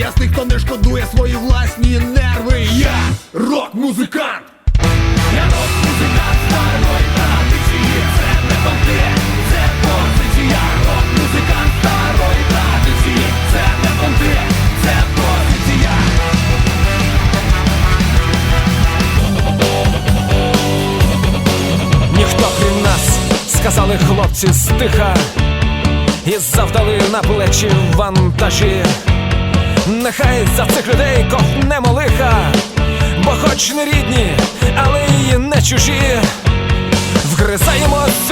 Я хто не шкодує свої власні нерви. Я рок-музикант. Я рок-музикант старої традиції. Це не понти, це позиція. Рок-музикант старої традиції. Це не понти, це позиція. Ніхто крім нас, сказали хлопці стиха, і завдали на плечі вантажі. Нехай за цих людей ковнемо лиха, бо хоч не рідні, але й не чужі. Вгризаємось